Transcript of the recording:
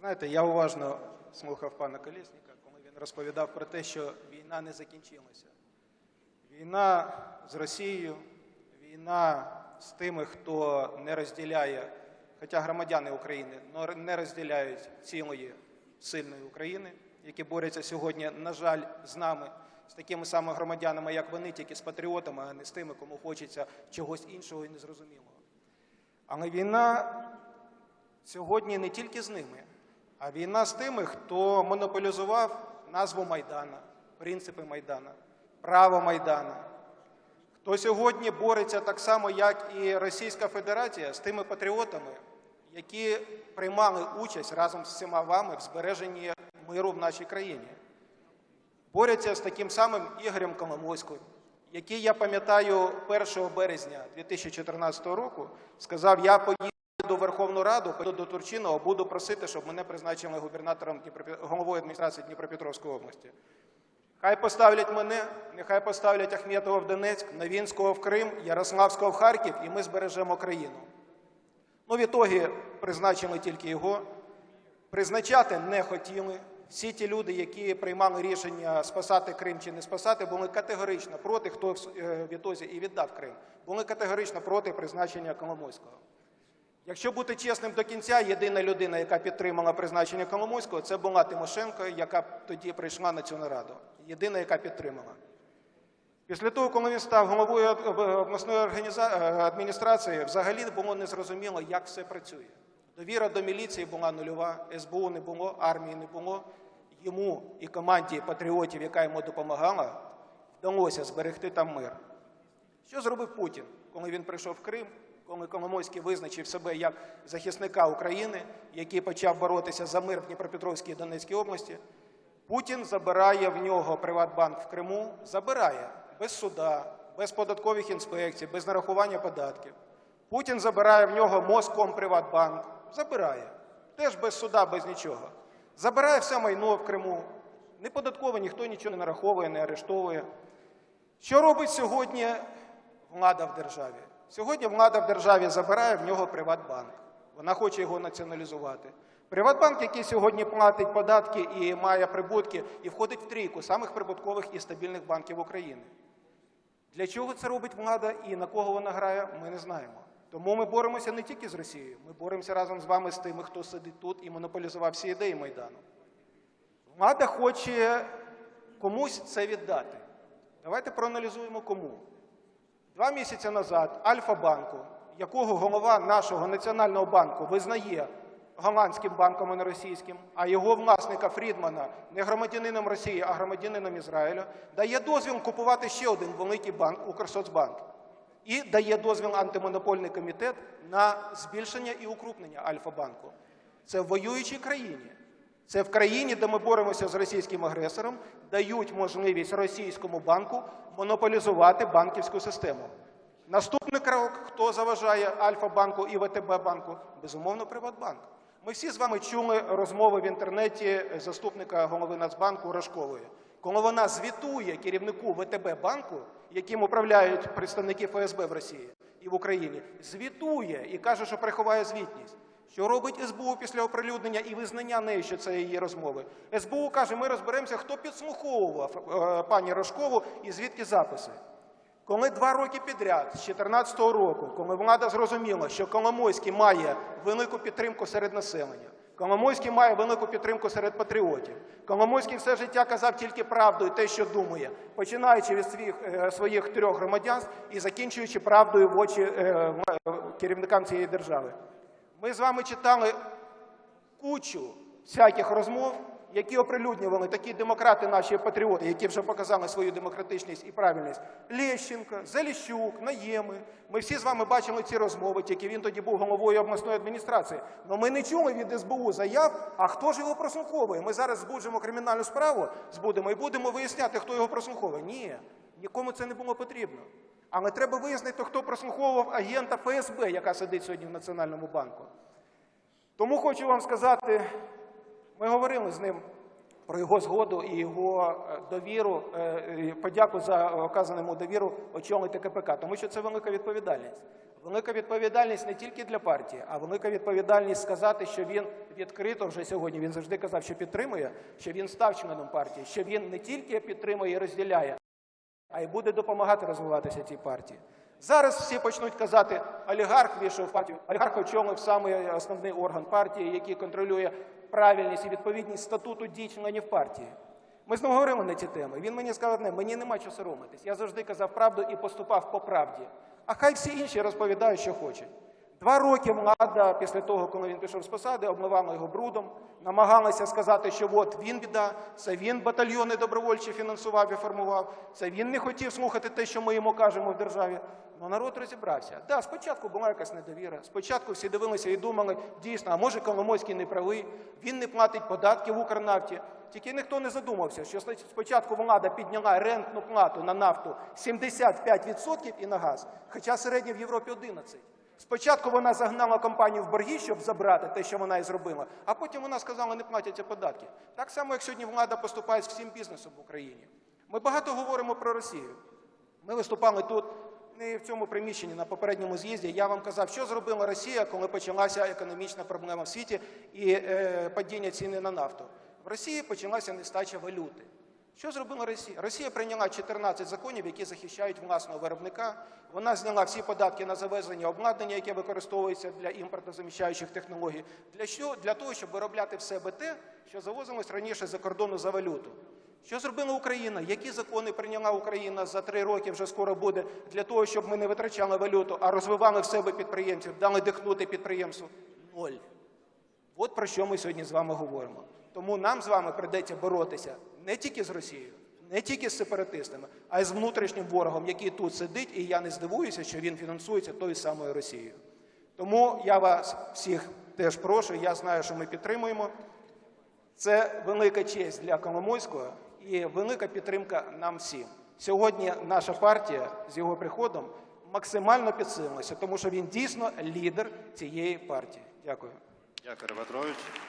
Знаєте, я уважно слухав пана Колєсника, коли він розповідав про те, що війна не закінчилася. Війна з Росією, війна з тими, хто не розділяє, хоча громадяни України не розділяють цілої сильної України, які борються сьогодні, на жаль, з нами, з такими самими громадянами, як вони, тільки з патріотами, а не з тими, кому хочеться чогось іншого і незрозумілого. Але війна сьогодні не тільки з ними, а війна з тими, хто монополізував назву Майдана, принципи Майдана, право Майдана. Хто сьогодні бореться так само, як і Російська Федерація, з тими патріотами, які приймали участь разом з всіма вами в збереженні миру в нашій країні. Борються з таким самим Ігорем Коломойським, який, я пам'ятаю, 1 березня 2014 року сказав, я поїду до Верховну Раду, до Турчинова, буду просити, щоб мене призначили губернатором головою адміністрації Дніпропетровської області. Хай поставлять мене, нехай поставлять Ахметова в Донецьк, Новінського в Крим, Ярославського в Харків, і ми збережемо країну. Ну, в ітогі призначили тільки його. Призначати не хотіли. Всі ті люди, які приймали рішення спасати Крим чи не спасати, були категорично проти, хто е, в ітозі і віддав Крим, були категорично проти призначення Коломойського. Якщо бути чесним до кінця, єдина людина, яка підтримала призначення Коломойського, це була Тимошенко, яка тоді прийшла на цю нараду. Єдина, яка підтримала. Після того, коли він став головою обласної е, адміністрації, взагалі було незрозуміло, як все працює. Довіра до міліції була нульова, СБУ не було, армії не було. Йому і команді патріотів, яка йому допомагала, вдалося зберегти там мир. Що зробив Путін, коли він прийшов в Крим, коли Коломойський визначив себе як захисника України, який почав боротися за мир в Дніпропетровській і Донецькій області? Путін забирає в нього Приватбанк в Криму, забирає без суда, без податкових інспекцій, без нарахування податків. Путін забирає в нього Моском Приватбанк, забирає. Теж без суда, без нічого. Забирає все майно в Криму. Не податково ніхто нічого не нараховує, не арештовує. Що робить сьогодні влада в державі? Сьогодні влада в державі забирає в нього Приватбанк. Вона хоче його націоналізувати. Приватбанк, який сьогодні платить податки і має прибутки, і входить в трійку самих прибуткових і стабільних банків України. Для чого це робить влада і на кого вона грає, ми не знаємо. Тому ми боремося не тільки з Росією, ми боремося разом з вами з тими, хто сидить тут і монополізував всі ідеї Майдану. Влада хоче комусь це віддати. Давайте проаналізуємо кому. Два місяці назад Альфа-банку, якого голова нашого національного банку визнає голландським банком, а не російським, а його власника Фрідмана не громадянином Росії, а громадянином Ізраїля, дає дозвіл купувати ще один великий банк Укрсоцбанк. І дає дозвіл антимонопольний комітет на збільшення і укрупнення Альфа-банку. Це в воюючій країні. Це в країні, де ми боремося з російським агресором, дають можливість російському банку монополізувати банківську систему. Наступний крок, хто заважає Альфа-банку і ВТБ банку? Безумовно, Приватбанк. Ми всі з вами чули розмови в інтернеті заступника голови Нацбанку Рожкової, коли вона звітує керівнику ВТБ банку, яким управляють представники ФСБ в Росії і в Україні, звітує і каже, що приховає звітність. Що робить СБУ після оприлюднення і визнання нею, що це її розмови? СБУ каже, ми розберемося, хто підслуховував е, пані Рожкову і звідки записи. Коли два роки підряд, з 2014 року, коли влада зрозуміла, що Коломойський має велику підтримку серед населення, Коломойський має велику підтримку серед патріотів. Коломойський все життя казав тільки правду і те, що думає, починаючи від своїх, е, своїх трьох громадянств і закінчуючи правдою в очі е, керівникам цієї держави. Ми з вами читали кучу всяких розмов, які оприлюднювали такі демократи, наші патріоти, які вже показали свою демократичність і правильність. Лещенко, Заліщук, Наєми. Ми всі з вами бачили ці розмови, тільки він тоді був головою обласної адміністрації. Але ми не чули від СБУ заяв, а хто ж його прослуховує. Ми зараз збуджимо кримінальну справу, збудемо і будемо виясняти, хто його прослуховує. Ні, нікому це не було потрібно. Але треба вияснити, хто прослуховував агента ФСБ, яка сидить сьогодні в Національному банку. Тому хочу вам сказати, ми говорили з ним про його згоду і його е, довіру, е, подяку за оказану йому довіру очолити КПК, тому що це велика відповідальність. Велика відповідальність не тільки для партії, а велика відповідальність сказати, що він відкрито вже сьогодні. Він завжди казав, що підтримує, що він став членом партії, що він не тільки підтримує і розділяє, а й буде допомагати розвиватися цій партії. Зараз всі почнуть казати, олігарх війшов в партію, олігарх очолив саме основний орган партії, який контролює правильність і відповідність статуту дій членів партії. Ми знову говорили на ці теми. Він мені сказав не, мені нема чого соромитись. Я завжди казав правду і поступав по правді. А хай всі інші розповідають, що хочуть. Два роки влада, після того, коли він пішов з посади, обливала його брудом, намагалася сказати, що от він біда, це він батальйони добровольчі фінансував і формував, це він не хотів слухати те, що ми йому кажемо в державі. Ну народ розібрався. Так, да, спочатку була якась недовіра. Спочатку всі дивилися і думали, дійсно, а може Коломойський не правий, він не платить податки в Укрнафті. Тільки ніхто не задумався, що спочатку влада підняла рентну плату на нафту 75% і на газ, хоча середня в Європі 11%. Спочатку вона загнала компанію в борги, щоб забрати те, що вона і зробила, а потім вона сказала, не платяться податки. Так само, як сьогодні влада поступає з всім бізнесом в Україні. Ми багато говоримо про Росію. Ми виступали тут не в цьому приміщенні на попередньому з'їзді. Я вам казав, що зробила Росія, коли почалася економічна проблема в світі і е, падіння ціни на нафту. В Росії почалася нестача валюти. Що зробила Росія? Росія прийняла 14 законів, які захищають власного виробника. Вона зняла всі податки на завезення обладнання, яке використовується для імпортозаміщаючих технологій. Для що? Для того, щоб виробляти в себе те, що завозилось раніше за кордону за валюту. Що зробила Україна? Які закони прийняла Україна за три роки вже скоро буде для того, щоб ми не витрачали валюту, а розвивали в себе підприємців, дали дихнути підприємству? Ноль. От про що ми сьогодні з вами говоримо. Тому нам з вами прийдеться боротися не тільки з Росією, не тільки з сепаратистами, а й з внутрішнім ворогом, який тут сидить, і я не здивуюся, що він фінансується тою самою Росією. Тому я вас всіх теж прошу, я знаю, що ми підтримуємо. Це велика честь для Коломойського і велика підтримка нам всім. Сьогодні наша партія з його приходом максимально підсилилася, тому що він дійсно лідер цієї партії. Дякую. Дякую, Петрович.